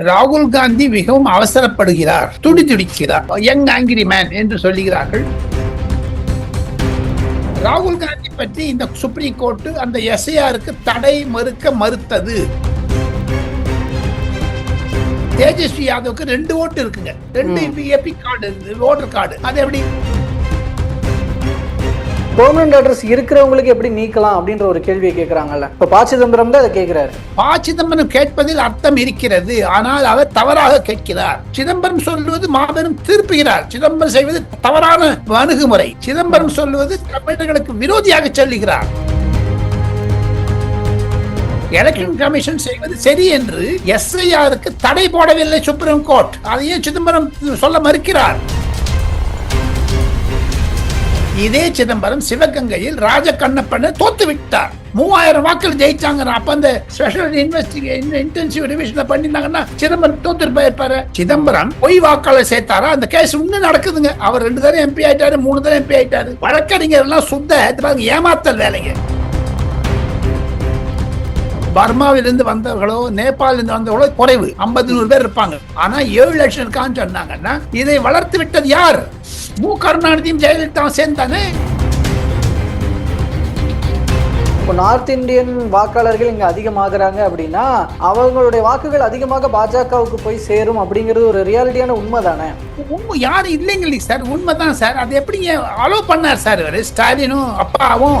ராகுல் காந்தி மிகவும் அவசரப்படுகிறார் துடி துடிக்கிறார் யங் ஆங்கிரி மேன் என்று சொல்லுகிறார்கள். ராகுல் காந்தி பற்றி இந்த சுப்ரீம் கோர்ட் அந்த எஸ்ஐஆருக்கு தடை மறுக்க மறுத்தது. தேஜஸ்வி யாதவுக்கு ரெண்டு ஓட்டு இருக்குங்க. ரெண்டு எபிக் கார்டு ஓட்டர் கார்டு. அது எப்படி? பெர்மனன்ட் அட்ரஸ் இருக்கிறவங்களுக்கு எப்படி நீக்கலாம் அப்படின்ற ஒரு கேள்வியை கேட்கறாங்கல்ல இப்போ பா சிதம்பரம் தான் அதை கேட்கிறாரு பா சிதம்பரம் கேட்பதில் அர்த்தம் இருக்கிறது. ஆனால் அவர் தவறாக கேட்கிறார். சிதம்பரம் சொல்லுவது மாபெரும் திருப்புகிறார். சிதம்பரம் செய்வது தவறான அணுகுமுறை. சிதம்பரம் சொல்லுவது தமிழர்களுக்கு விரோதியாக சொல்லுகிறார். எலெக்ஷன் கமிஷன் செய்வது சரி என்று எஸ்ஐஆருக்கு தடை போடவில்லை சுப்ரீம் கோர்ட் அதையே சிதம்பரம் சொல்ல மறுக்கிறார். இதே சிதம்பரம் சிவகங்கையில் ராஜ கண்ணப்பனை தோத்து விட்டார் மூவாயிரம் வாக்கள் ஜெயிச்சாங்க. அப்ப அந்த ஸ்பெஷல் இன்வெஸ்டிகேஷன் இன்டென்சிவ் ரிவிஷன்ல பண்ணிருந்தாங்கன்னா சிதம்பரம் தோத்து போயிருப்பாரு சிதம்பரம் பொய் வாக்காளர் சேர்த்தாரா? அந்த கேஸ் இன்னும் நடக்குதுங்க. அவர் ரெண்டு தடவை எம்பி ஆயிட்டாரு மூணு தடவை எம்பி ஆயிட்டாரு. வழக்கறிஞர் எல்லாம் சுத்த ஏமாத்தல் வேலைங்க. பர்மாவிலிருந்து வந்தவர்களோ நேபாளிலிருந்து வந்தவர்களோ குறைவு. ஐம்பது நூறு பேர் இருப்பாங்க. ஆனா ஏழு லட்சம் இருக்கான்னு சொன்னாங்கன்னா இதை வளர்த்து விட்டது யார்? மு. கருணாநிதியும் ஜெயலலிதாவும் சேர்ந்தானே. இப்போ நார்த் இந்தியன் வாக்காளர்கள் இங்க அதிகமாகறாங்க அப்படின்னா அவங்களுடைய வாக்குகள் அதிகமாக பாஜகவுக்கு போய் சேரும் அப்படிங்கிறது ஒரு ரியாலிட்டியான உண்மை தானே உண்மை யாரும் இல்லைங்க சார். உண்மைதான் சார். அது எப்படிங்க? அலோ பண்ணார் சார் ஸ்டாலினும் அப்பாவும்.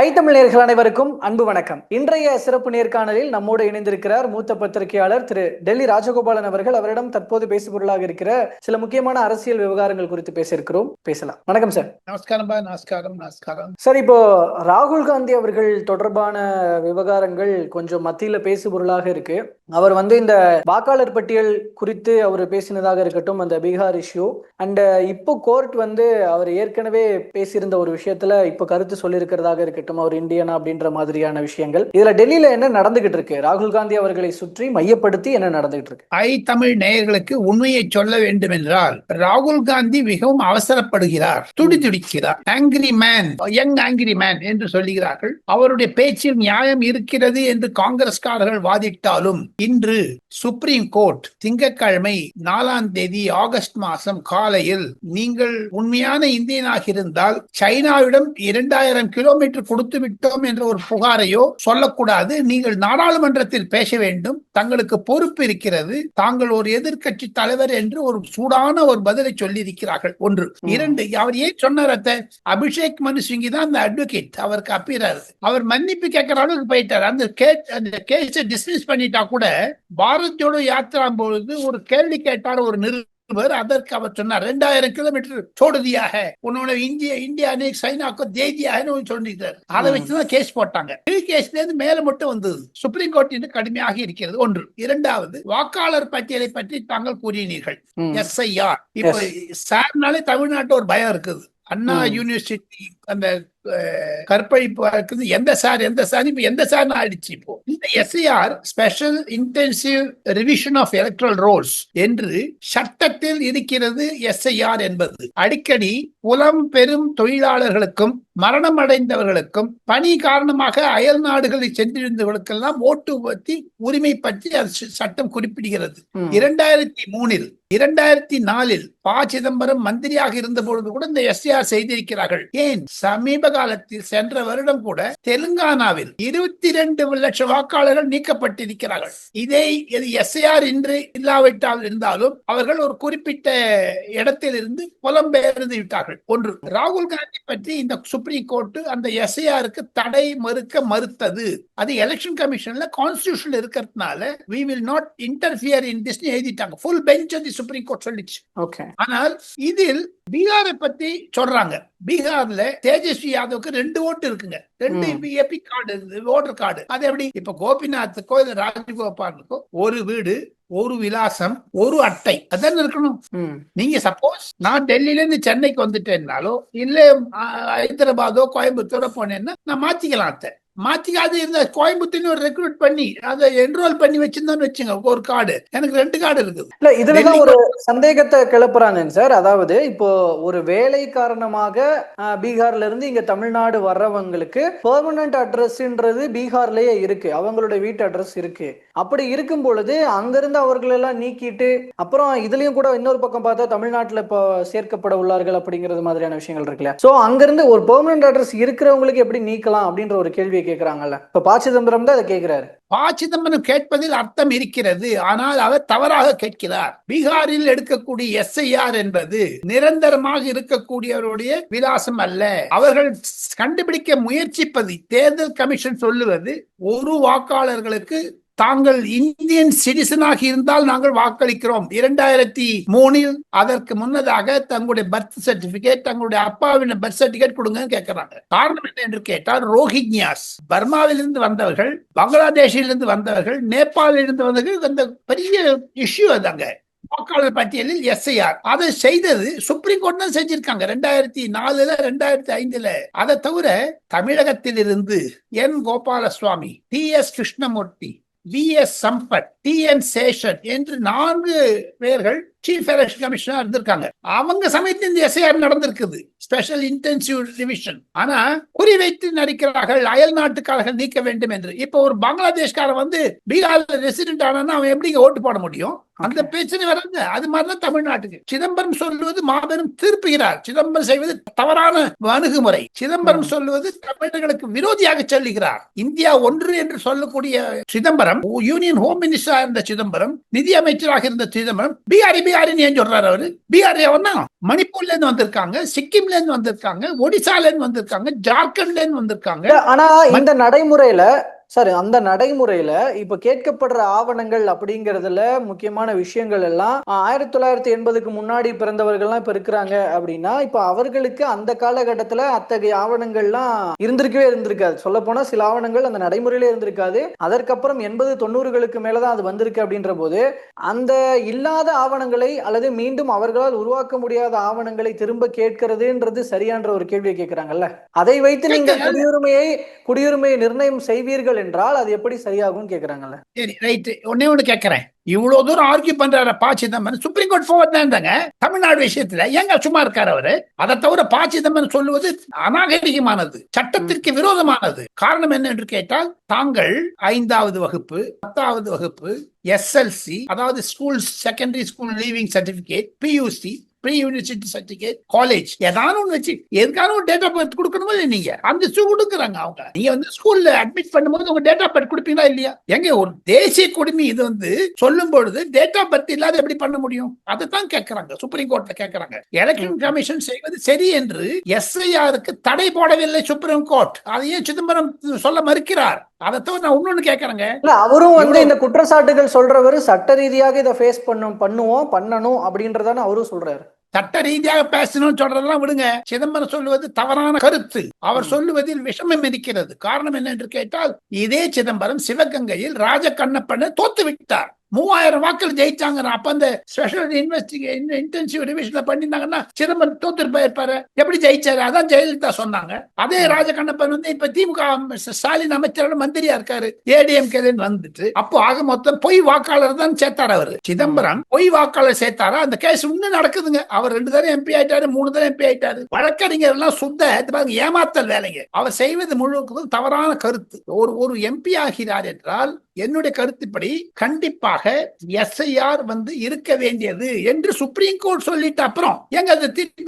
ஐ தமிழ் நேயர்கள் அனைவருக்கும் அன்பு வணக்கம். இன்றைய சிறப்பு நேர்காணலில் நம்மோடு இணைந்திருக்கிறார் மூத்த பத்திரிகையாளர் திரு டெல்லி ராஜகோபாலன் அவர்கள். அவரிடம் தற்போது பேசுபொருளாக இருக்கிற சில முக்கியமான அரசியல் விவகாரங்கள் குறித்து பேசியிருக்கிறோம். பேசலாம். வணக்கம் சார். நமஸ்காரம் பா. நமஸ்காரம் நமஸ்காரம். சார் இப்போ ராகுல் காந்தி அவர்கள் தொடர்பான விவகாரங்கள் கொஞ்சம் மத்தியில பேசுபொருளாக இருக்கு. அவர் வந்து இந்த வாக்காளர் பட்டியல் குறித்து அவர் பேசினதாக இருக்கட்டும் அந்த பீகார் இஷ்யூ அண்ட் இப்போ கோர்ட் வந்து அவர் ஏற்கனவே பேசியிருந்த ஒரு விஷயத்துல இப்போ கருத்து சொல்லியிருக்கிறதாக இருக்கட்டும். அவர் இந்தியனா அப்படின்ற மாதிரியான விஷயங்கள். இதுல டெல்லியில என்ன நடந்துகிட்டு இருக்கு? ராகுல் காந்தி அவர்களை சுற்றி மையப்படுத்தி என்ன நடந்துகிட்டு இருக்கு? ஐ தமிழ் நேயர்களுக்கு உண்மையை சொல்ல வேண்டும் என்றால் ராகுல் காந்தி மிகவும் அவசரப்படுகிறார் துடி துடிக்கிறார் angry man young angry man என்று சொல்லுகிறார்கள். அவருடைய பேச்சில் நியாயம் இருக்கிறது என்று காங்கிரஸ்காரர்கள் வாதிட்டாலும் இன்று சுப்ரீம் கோர்ட் திங்கட்கிழமை நாலாம் தேதி ஆகஸ்ட் மாதம் காலையில் நீங்கள் உண்மையான இந்தியனாக இருந்தால் சைனாவிடம் இரண்டாயிரம் கிலோமீட்டர் கொடுத்து விட்டோம் என்ற ஒரு புகாரையோ சொல்லக்கூடாது. நீங்கள் நாடாளுமன்றத்தில் பேச வேண்டும். தங்களுக்கு பொறுப்பு இருக்கிறது. தாங்கள் ஒரு எதிர்க்கட்சி தலைவர் என்று ஒரு சூடான ஒரு பதிலை சொல்லி இருக்கிறார்கள் ஒன்று. இரண்டு அவர் ஏன் சொன்னார்? அபிஷேக் மனு சிங்கி தான் அந்த அட்வொகேட் அவருக்கு அப்பிறாரு. அவர் மன்னிப்பு கேட்கிற அளவுக்கு போயிட்டார். அந்த கேஸை டிஸ்மிஸ் பண்ணிட்டா கூட பாரத் பாரதியோட யாத்திரா பொழுது ஒரு கேள்வி கேட்டார் ஒரு நிருபர். அதற்கு அவர் சொன்னார் ரெண்டாயிரம் கிலோமீட்டர் சோடுதியாக உன்னோட இந்திய இந்தியா அன்னைக்கு சைனாக்கோ தேதியாக சொல்லிட்டார் அதை வச்சுதான் கேஸ் போட்டாங்க. கேஸ்ல இருந்து மேல மட்டும் வந்தது. சுப்ரீம் கோர்ட் இன்று கடுமையாக இருக்கிறது. ஒன்று. இரண்டாவது வாக்காளர் பட்டியலை பற்றி தாங்கள் கூறினீர்கள். எஸ்ஐஆர் இப்ப சார்னாலே தமிழ்நாட்டு ஒரு பயம் இருக்குது. அண்ணா யூனிவர்சிட்டி அந்த கற்பழிப்பு எந்த சார் எந்த சார் இப்ப எந்த சார் ஆயிடுச்சு இப்போ. இந்த SIR special intensive revision of electoral rolls என்று சட்டத்தில் இருக்கிறது எஸ்ஐஆர் என்பது. அடிக்கடி புலம் பெரும் தொழிலாளர்களுக்கும் மரணம் அடைந்தவர்களுக்கும் பணி காரணமாக அயல் நாடுகளில் சென்றிருந்தவர்களுக்கெல்லாம் ஓட்டு பற்றி உரிமை பற்றி அது சட்டம் குறிப்பிடுகிறது. இரண்டாயிரத்தி மூணில் இரண்டாயிரத்தி நாலில் ப சிதம்பரம் மந்திரியாக இருந்த பொழுது கூட இந்த எஸ்ஆர் செய்திருக்கிறார்கள். ஏன்? சமீப காலத்தில் சென்ற வருடம் கூட தெலுங்கானாவில் இருபத்தி ரெண்டு லட்சம் வாக்காளர்கள் நீக்கப்பட்டிருக்கிறார்கள். இதை எஸ்ஐஆர் இன்று இல்லாவிட்டால் இருந்தாலும் அவர்கள் ஒரு குறிப்பிட்ட இடத்தில் இருந்து புலம்பெயர்ந்து விட்டார்கள். ஒன்று ராகுல் காந்தி பற்றி இந்த சுப்ரீம் கோர்ட் அந்த எஸ்ஐஆருக்கு தடை மறுக்க மறுத்தது. அது எலெக்ஷன் கமிஷன்ல கான்ஸ்டியூஷன்ல இருக்கிறதுனால we will not interfere in this எழுதிட்டாங்க full bench the supreme court சொல்லிச்சு. ஓகே ஆனால் இதில் பீகாரை பத்தி சொல்றாங்க. பீகார்ல தேஜஸ்வி யாதவுக்கு ரெண்டு ஓட்டு இருக்குங்க. ரெண்டு ம். எபி கார்டு ஓட்டர் கார்டு அது எப்படி? இப்ப கோபிநாத்துக்கோ இல்ல ராஜகோபாலுக்கோ ஒரு வீடு ஒரு விலாசம் ஒரு அட்டை. அதான் இருக்கணும். நீங்க சப்போஸ் நான் டெல்லியில இருந்து சென்னைக்கு வந்துட்டேன்னாலோ இல்ல ஹைதராபாதோ கோயம்புத்தூரோ போனேன்னா நான் மாத்திக்கலாம் அத்தை. மாத்திக்காது இருந்த கோயம்புத்தூர்னு ஒரு ரெக்ரூட் பண்ணி அதை என்ரோல் பண்ணி வச்சிருந்தோம்னு வச்சுங்க ஒரு கார்டு எனக்கு ரெண்டு கார்டு இருக்குது. இல்ல இதுலதான் ஒரு சந்தேகத்தை கிளப்புறாங்க சார். அதாவது இப்போ ஒரு வேலை காரணமாக பீகார்ல இருந்து இங்க தமிழ்நாடு வர்றவங்களுக்கு பெர்மனன்ட் அட்ரஸ்ன்றது பீகார்லயே இருக்கு. அவங்களுடைய வீட்டு அட்ரஸ் இருக்கு. அப்படி இருக்கும் பொழுது அங்கிருந்து அவர்களெல்லாம் நீக்கிட்டு அப்புறம் இதுலயும் கூட இன்னொரு பக்கம் பார்த்தா தமிழ்நாட்டில் இப்போ சேர்க்கப்பட உள்ளார்கள் அப்படிங்கிறது மாதிரியான விஷயங்கள் இருக்குல்ல. ஸோ அங்கிருந்து ஒரு பெர்மனன்ட் அட்ரஸ் இருக்கிறவங்களுக்கு எப்படி நீக்கலாம் அப்படின்ற ஒரு கேள்வியை கேக்குறாங்கல்ல. இப்போ ப சிதம்பரம் தான் அதை கேட்கிறாரு ப சிதம்பரம் கேட்பதில் அர்த்தம் இருக்கிறது. ஆனால் அவர் தவறாக கேட்கிறார். பீகாரில் எடுக்கக்கூடிய எஸ்ஐஆர் என்பது நிரந்தரமாக இருக்கக்கூடியவருடைய விலாசம் அல்ல. அவர்கள் கண்டுபிடிக்க முயற்சிப்பது தேர்தல் கமிஷன் சொல்லுவது ஒரு வாக்காளர்களுக்கு தாங்கள் இந்தியன் சிட்டிசனாக இருந்தால் நாங்கள் வாக்களிக்கிறோம். இரண்டாயிரத்தி மூணில் அதற்கு முன்னதாக தங்களுடைய பர்த் சர்டிபிகேட் தங்களுடைய அப்பாவின் பர்த் சர்டிபிகேட் கொடுங்கன்னு கேட்கிறாங்க. காரணம் என்ன என்று கேட்டால் ரோஹிங்யாஸ் பர்மாவிலிருந்து வந்தவர்கள் பங்களாதேஷிலிருந்து வந்தவர்கள் நேபாளிலிருந்து வந்தவர்கள் அந்த பெரிய இஷ்யூ அதாங்க வாக்காளர் பட்டியலில் எஸ்ஐஆர் அதை செய்தது சுப்ரீம் கோர்ட் தான் செஞ்சிருக்காங்க. ரெண்டாயிரத்தி நாலுல ரெண்டாயிரத்தி ஐந்துல. அதை தவிர தமிழகத்தில் இருந்து N. Gopalaswamy T. S. Krishnamurthy V S Sampath T N Seshan என்று நான்கு பேர்கள் சீஃப் எலெக்ஷன் கமிஷனர் இருந்திருக்காங்க. அவங்க சமயத்தில் இந்த எஸ்ஐஆர் நடந்திருக்குது. ஸ்பெஷல் இன்டென்சிவ் டிவிஷன் ஆனா குறி வைத்து நடிக்கிறார்கள் அயல் நாட்டுக்காரர்கள் நீக்க வேண்டும் என்று. இப்போ ஒரு பங்களாதேஷ்காரன் வந்து பீகார்ல ரெசிடென்ட் ஆனா அவன் எப்படி ஓட்டு போட முடியும்? அந்த பிரச்சனை வராங்க. அது மாதிரிதான் தமிழ்நாட்டுக்கு. சிதம்பரம் சொல்லுவது மாபெரும் திருப்புகிறார். சிதம்பரம் செய்வது தவறான அணுகுமுறை. சிதம்பரம் சொல்லுவது தமிழர்களுக்கு விரோதியாக சொல்லுகிறார். இந்தியா ஒன்று என்று சொல்லக்கூடிய சிதம்பரம் யூனியன் ஹோம் மினிஸ்டரா இருந்த சிதம்பரம் நிதி அமைச்சராக இருந்த சிதம்பரம் பீகாரி பீகாரின்னு ஏன் சொல்றாரு அவரு? பீகார் எவனா மணிப்பூர்ல இருந்து வந்திருக்காங்க சிக்கிம்ல இருந்து வந்திருக்காங்க ஒடிசால இருந்து வந்திருக்காங்க ஜார்க்கண்ட்ல இருந்து வந்திருக்காங்க ஆனா இந்த நடைமுறையில சார் அந்த நடைமுறையில இப்ப கேட்கப்படுற ஆவணங்கள் அப்படிங்கறதுல முக்கியமான விஷயங்கள் எல்லாம் ஆயிரத்தி தொள்ளாயிரத்தி எண்பதுக்கு முன்னாடி பிறந்தவர்கள்லாம் இப்ப இருக்கிறாங்க அப்படின்னா இப்ப அவர்களுக்கு அந்த காலகட்டத்துல அத்தகைய ஆவணங்கள்லாம் இருந்திருக்கவே இருந்திருக்காது. சொல்ல போனா சில ஆவணங்கள் அந்த நடைமுறையிலே இருந்திருக்காது. அதற்கப்புறம் எண்பது தொண்ணூறுகளுக்கு மேலதான் அது வந்திருக்கு அப்படின்ற போது அந்த இல்லாத ஆவணங்களை அல்லது மீண்டும் அவர்களால் உருவாக்க முடியாத ஆவணங்களை திரும்ப கேட்கிறதுன்றது சரியான்ற ஒரு கேள்வியை கேட்கிறாங்கல்ல? அதை வைத்து நீங்கள். குடியுரிமையை குடியுரிமையை நிர்ணயம் செய்வீர்கள் என்றால் அது எப்படி சரியாகும் கேக்குறாங்கல்ல? சரி ரைட் ஒன்னே ஒண்ணு கேட்கறேன் இவ்வளவு தூரம் ஆர்கியூ பண்றாரு ப சிதம்பரம் சுப்ரீம் கோர்ட் போவதுதான் இருந்தாங்க. தமிழ்நாடு விஷயத்துல ஏங்க சும்மா இருக்காரு அவரு? அதை தவிர ப சிதம்பரம் சொல்லுவது அநாகரிகமானது சட்டத்திற்கு விரோதமானது. காரணம் என்ன என்று கேட்டால் தாங்கள் ஐந்தாவது வகுப்பு பத்தாவது வகுப்பு எஸ்எல்சி அதாவது school secondary school leaving certificate PUC pre university certificate college ஏதாவது ஒன்று வச்சு எதுக்கான ஒரு டேட் ஆஃப் பர்த் கொடுக்கணுமோ நீங்க? அந்த கொடுக்குறாங்க அவங்க. நீங்க வந்து ஸ்கூல்ல அட்மிட் பண்ணும்போது உங்க டேட் ஆஃப் பர்த் கொடுப்பீங்களா இல்லையா? எங்க ஒரு தேசிய குடிமை இது வந்து சொல்லும் பொழுது டேட் ஆஃப் பர்த் இல்லாத எப்படி பண்ண முடியும்? அதை தான் கேட்கறாங்க சுப்ரீம் கோர்ட்ல கேட்கறாங்க எலெக்ஷன் கமிஷன் செய்வது சரி என்று எஸ்ஐஆருக்கு தடை போடவில்லை சுப்ரீம் கோர்ட் அதை ஏன் சிதம்பரம் சொல்ல மறுக்கிறார்? அதை நான் இன்னொன்னு கேட்கறேங்க அவரும் வந்து இந்த குற்றச்சாட்டுகள் சொல்றவரு சட்ட ரீதியாக இதை ஃபேஸ் பண்ணும் பண்ணுவோம் பண்ணணும் அப்படின்றதான அவரும் சொல்றாரு. சட்ட ரீதியாக பேசணும்னு சொல்றதெல்லாம் விடுங்க. சிதம்பரம் சொல்லுவது தவறான கருத்து. அவர் சொல்லுவதில் விஷமம் இருக்கிறது. காரணம் என்ன என்று கேட்டால் இதே சிதம்பரம் சிவகங்கையில் ராஜ கண்ணப்பனை தோத்து விட்டார் மூவாயிரம் வாக்கள் ஜெயிச்சாங்க அப்ப அந்த ஸ்பெஷல் இன்வெஸ்டிகேஷன் இன்டென்சிவ் ரிவிஷன்ல பண்ணிருந்தாங்கன்னா சிதம்பரம் தோத்து போயிருப்பாரு. எப்படி ஜெயிச்சாரு? அதான் ஜெயலலிதா சொன்னாங்க. அதே ராஜ கண்ணப்பன் வந்து இப்ப திமுக ஸ்டாலின் அமைச்சரோட மந்திரியா இருக்காரு. ஏடிஎம்கே வந்துட்டு. அப்போ ஆக மொத்தம் பொய் வாக்காளர் தான் சேர்த்தாரு அவரு. சிதம்பரம் பொய் வாக்காளர் சேர்த்தாரா? அந்த கேஸ் இன்னும் நடக்குதுங்க. அவர் ரெண்டு தடவை எம்பி ஆயிட்டாரு மூணு தடவை எம்பி ஆயிட்டாரு. வழக்கறிஞர் எல்லாம் சுத்த ஏமாத்தல் வேலைங்க. அவர் செய்வது முழுவதும் தவறான கருத்து. ஒரு ஒரு எம்பி ஆகிறார் என்றால் என்னுடைய கருத்துப்படி கண்டிப்பாக எஸ்ஐஆர் வந்து இருக்க வேண்டியது என்று சுப்ரீம் கோர்ட் சொல்லிட்டு அப்புறம் எங்க அது திருப்பி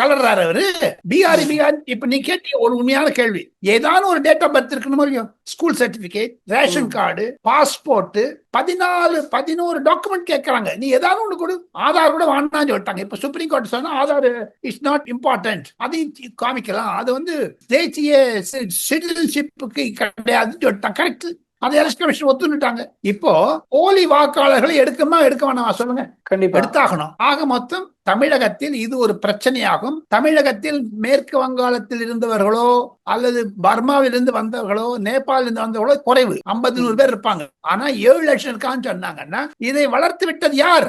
கலர்றாரு அவரு? பீகார் பீகார் இப்ப நீ கேட்டீங்க ஒரு உண்மையான கேள்வி. ஏதான ஒரு டேட் ஆஃப் பர்த் இருக்கணும் இல்லையோ school certificate ration card passport பதினாலு பதினோரு டாக்குமெண்ட் கேட்கறாங்க. நீ ஏதாவது ஒண்ணு கொடு. ஆதார் கூட வேண்டாம்னு சொல்லிட்டாங்க. இப்ப சுப்ரீம் கோர்ட் சொன்னா ஆதார் இஸ் நாட் இம்பார்ட்டன்ட் அதையும் காமிக்கலாம். அது வந்து தேசிய சிட்டிசன்ஷிப்புக்கு கிடையாதுன்னு சொல்லிட்டாங்க. கரெக்ட் அதை எலெக்ஷன் கமிஷன் ஒத்துனுட்டாங்க இப்போ போலி வாக்காளர்களை எடுக்கமா எடுக்க வேணாமா? சொல்லுங்க. கண்டிப்பா. எடுத்தாகணும். ஆக மொத்தம் தமிழகத்தில் இது ஒரு பிரச்சனையாகும். தமிழகத்தில் மேற்கு வங்காளத்தில் இருந்தவர்களோ அல்லது பர்மாவிலிருந்து வந்தவர்களோ நேபாளிலிருந்து வந்தவர்களோ குறைவு. ஐம்பது நூறு பேர் இருப்பாங்க. ஆனா ஏழு லட்சம் இருக்கான்னு சொன்னாங்கன்னா இதை வளர்த்து விட்டது யார்?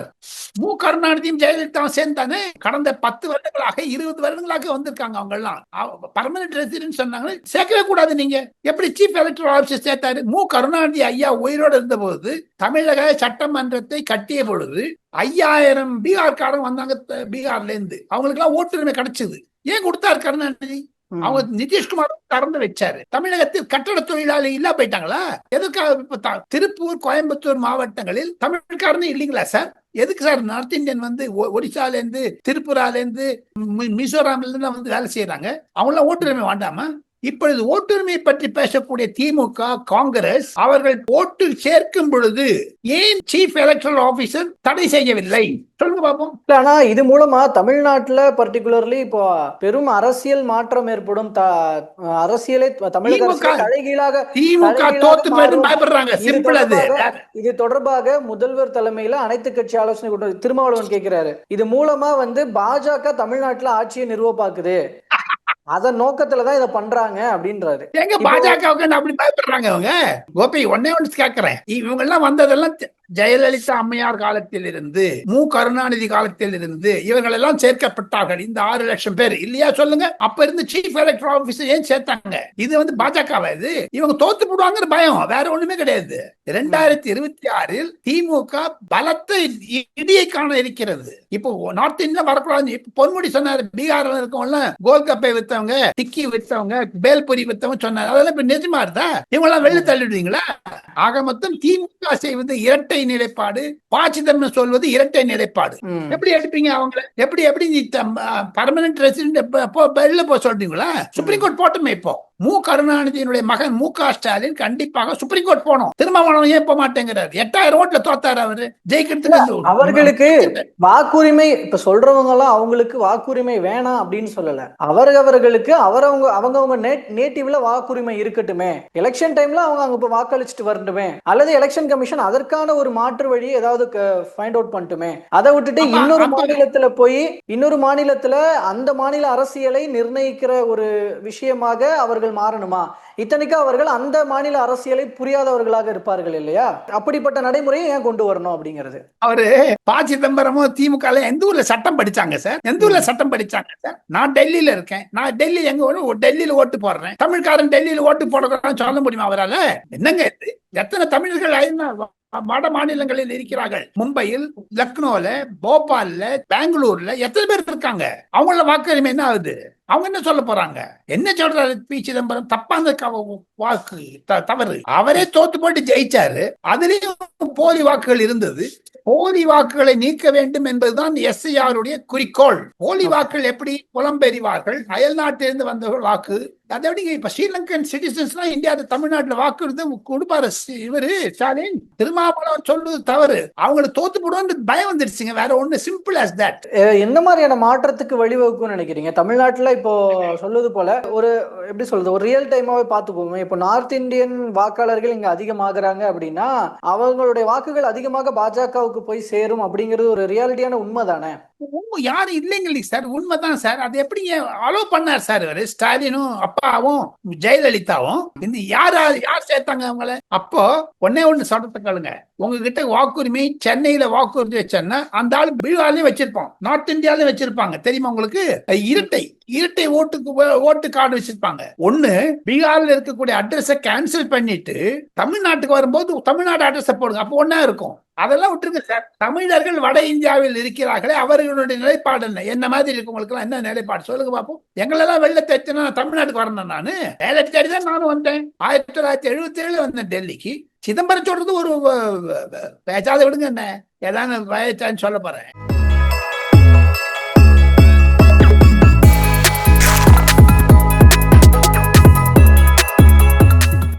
மு. கருணாநிதியும் ஜெயலலிதாவும் சேர்ந்தானே கடந்த பத்து வருடங்களாக இருபது வருடங்களாக வந்திருக்காங்க அவங்க எல்லாம் பர்மனன்ட் ரெசிடென்ட் சொன்னாங்க. சேர்க்கவே கூடாது நீங்க. எப்படி சீஃப் எலக்டர் ஆபீசர் சேர்த்தாரு? மு. கருணாநிதி ஐயா உயிரோடு இருந்த போது தமிழக சட்டமன்றத்தை கட்டிய பொழுது ஐயாயிரம் பீகார்காரங்க வந்தாங்க பீகார்ல இருந்து அவங்களுக்கு எல்லாம் ஓட்டுரிமை கிடைச்சது. ஏன் கொடுத்தாரு கருணாநிதி. அவங்க நிதிஷ்குமார் திறந்து வச்சாரு. தமிழகத்தில் கட்டட தொழிலாளி இல்லா போயிட்டாங்களா? எதுக்காக இப்ப திருப்பூர் கோயம்புத்தூர் மாவட்டங்களில் தமிழ்காரனே இல்லைங்களா சார்? எதுக்கு சார் நார்த் இந்தியன் வந்து ஒடிசால இருந்து திருப்புரால இருந்து மிசோராம்ல இருந்து வந்து வேலை செய்யறாங்க அவங்க எல்லாம் ஓட்டுரிமை வேண்டாமா? இப்பொழுது ஓட்டுரிமை பற்றி பேசக்கூடிய திமுக காங்கிரஸ் அவர்கள் ஓட்டு சேர்க்கும் பொழுது ஏன் சீஃப் எலக்டரல் ஆபீசர் தடை செய்யவில்லை? சொல்லுங்க இல்ல, ஆனா இது மூலமா தமிழ்நாட்டுல பர்டிகுலர்லி இப்போ பெரும் அரசியல் மாற்றம் ஏற்படும். அரசியலை தமிழக தலைகீழாக திமுக தோத்து. பயப்படுறாங்க. இது சிம்பிள் அது. தொடர்பாக- இது தொடர்பாக முதல்வர் தலைமையில அனைத்து கட்சி ஆலோசனை கூட்டம் திருமாவளவன் கேட்கிறாரு இது மூலமா வந்து பாஜக தமிழ்நாட்டுல ஆட்சியை நிறுவ பாக்குது அதன் நோக்கத்துலதான் இதை பண்றாங்க அப்படின்றாரு. எங்க பாஜகவுக்கு அப்படி பயப்படுறாங்க அவங்க கோபி ஒன்னே ஒன்று கேட்கிறேன் இவங்க எல்லாம் வந்ததெல்லாம் ஜெயலலிதா அம்மையார் காலத்தில் இருந்து மு. கருணாநிதி காலத்தில் இருந்து இவர்கள் எல்லாம் சேர்க்கப்பட்டார்கள். இந்த ஆறு லட்சம் பேர். இல்லையா சொல்லுங்க? அப்ப இருந்து சீஃப் எலக்டர் ஆபீசர் ஏன் சேர்த்தாங்க? இது வந்து பாஜக இது? இவங்க தோத்து போடுவாங்கிற பயம். வேற ஒண்ணுமே கிடையாது. இரண்டாயிரத்தி இருபத்தி ஆறில் திமுக பலத்த இடியை காண இருக்கிறது. இப்போ நார்த் இந்தியா வரக்கூடாது இப்ப பொன்முடி சொன்னாரு. பீகார்ல இருக்கவங்க கோல்கப்பை வித்தவங்க டிக்கி வித்தவங்க பேல்புரி வித்தவங்க சொன்னாரு. அதெல்லாம் இப்ப நிஜமா இருந்தா இவங்க எல்லாம் வெளில தள்ளிடுவீங்களா? ஆக மொத்தம் திமுக செய்வது இரட்டை நிலைப்பாடு ப சிதம்பரம் சொல்வது இரட்டை நிலைப்பாடு. எப்படி எடுப்பீங்க அவங்கள? எப்படி எப்படி பர்மனன்ட் ரெசிடென்ட் வெளில போக சொல்றீங்களா? சுப்ரீம் கோர்ட் போட்டுமே இப்போ. மு. கருணாநிதியினுடைய மகன் மு. க. ஸ்டாலின் கண்டிப்பாக சுப்ரீம் கோர்ட் போனோம் திருமாவளவன் ஏன் போக மாட்டேங்கிறாரு? எட்டாயிரம் ஓட்டுல தோத்தாரு அவரு. ஜெயிக்கிறதுக்கு அவர்களுக்கு வாக்குரிமை இப்ப சொல்றவங்க எல்லாம் அவங்களுக்கு வாக்குரிமை வேணாம் அப்படின்னு சொல்லல. அவரவர்களுக்கு அவரவங்க அவங்கவங்க நேட்டிவ்ல வாக்குரிமை இருக்கட்டுமே. எலெக்ஷன் டைம்ல அவங்க அங்க போய் வாக்களிச்சுட்டு வரட்டுமே. அல்லது எலெக்ஷன் கமிஷன் அதற்கான ஒரு மாற்று வழி ஏதாவது ஃபைண்ட் அவுட் பண்ணட்டுமே. அதை விட்டுட்டு இன்னொரு மாநிலத்துல போய் இன்னொரு மாநிலத்துல அந்த மாநில அரசியலை நிர்ணயிக்கிற ஒரு விஷயமாக அவர்கள் மாறணுமா? இத்தனைக்கும் அவர்கள் அந்த மாநில அரசியலை புரியாதவர்களாக இருப்பார்கள் இல்லையா? அப்படிப்பட்ட நடைமுறையை ஏன் கொண்டு வரணும் அப்படிங்கிறது? அவரு ப. சிதம்பரமும் திமுக எந்த ஊர்ல சட்டம் படிச்சாங்க சார்? எந்த ஊர்ல சட்டம் படிச்சாங்க சார்? நான் டெல்லியில இருக்கேன். நான் டெல்லி எங்க டெல்லியில ஓட்டு போடுறேன். தமிழ்காரன் டெல்லியில ஓட்டு போடுறான்னு சொல்ல முடியுமா அவரால? என்னங்க எத்தனை தமிழர்கள் வட மாநிலங்களில் இருக்கிறார்கள். மும்பையில் லக்னோல போபால்ல பெங்களூர்ல எத்தனை பேர் இருக்காங்க? அவங்கள வாக்குரிமை என்ன ஆகுது? அவங்க என்ன சொல்ல போறாங்க? என்ன சொல்றாரு பி. சிதம்பரம்? தப்பான வாக்கு தவறு. அவரே தோத்து போட்டு ஜெயிச்சாரு. அதுலயும் போலி வாக்குகள் இருந்தது. போலி வாக்குகளை நீக்க வேண்டும் என்பதுதான் எஸ்ஐஆருடைய குறிக்கோள். போலி வாக்குகள் எப்படி புலம்பெறிவார்கள்? அயல் நாட்டிலிருந்து வந்தவர்கள் வாக்கு அதை விட இப்ப ஸ்ரீலங்கன் சிட்டிசன்ஸ் எல்லாம் இந்தியா தமிழ்நாட்டுல வாக்கு இருந்து கொடுப்பாரு. இவரு ஸ்டாலின் திருமாவளவன் சொல்றது தவறு. அவங்களை தோத்து போடுவோம் பயம் வந்துருச்சுங்க. வேற ஒண்ணு சிம்பிள் that. அஹ் எந்த மாதிரியான மாற்றத்துக்கு வழிவகுக்கும்னு நினைக்கிறீங்க? தமிழ்நாட்டுல இப்போ சொல்லுது போல ஒரு எப்படி சொல்றது ஒரு ரியல் டைமாவே பார்த்துப்போமே. இப்போ நார்த் இந்தியன் வாக்காளர்கள் இங்க அதிகமாகறாங்க அப்படின்னா அவங்களுடைய வாக்குகள் அதிகமாக பாஜகவுக்கு போய் சேரும் அப்படிங்கிறது ஒரு ரியாலிட்டியான உண்மை தானே யாரும் இல்லைங்களே சார். உண்மைதான் சார். அது எப்படிங்க அலோ பண்ணார் சார் இவரு ஸ்டாலினும் அப்பாவும் ஜெயலலிதாவும். இந்த யார் யார் சேர்த்தாங்க அவங்கள? அப்போ ஒன்னே ஒண்ணு சொல்றத கேளுங்க. உங்ககிட்ட வாக்குரிமை சென்னையில வாக்குறுதி வச்சேன்னா அந்த ஆள் பீகார்லயும் வச்சிருப்போம் நார்த் இந்தியாலயும் வச்சிருப்பாங்க. தெரியுமா உங்களுக்கு? இருட்டை இரட்டை. இரட்டை ஓட்டுக்கு ஓட்டு கார்டு வச்சிருப்பாங்க. ஒண்ணு பீகார்ல இருக்கக்கூடிய அட்ரஸ கேன்சல் பண்ணிட்டு தமிழ்நாட்டுக்கு வரும்போது தமிழ்நாடு அட்ரஸ் போடுங்க. அப்போ ஒன்னா இருக்கும். அதெல்லாம் விட்டுருங்க சார். தமிழர்கள் வட இந்தியாவில் இருக்கிறார்களே அவர்களுடைய நிலைப்பாடு என்ன? என்ன மாதிரி இருக்கவங்களுக்கு எல்லாம் என்ன நிலைப்பாடு? சொல்லுங்க பாப்போம். எங்களெல்லாம் வெளில தேய்ச்சினா தமிழ்நாட்டுக்கு வரணும் நானு. வேலை தேடி தான் நானும் வந்தேன். ஆயிரத்தி தொள்ளாயிரத்தி எழுபத்தி ஏழு வந்தேன் டெல்லிக்கு. சிதம்பரம் சொல்றது ஒரு பேச்சாத விடுங்க என்ன? ஏதாவது வயச்சான்னு சொல்ல போறேன்.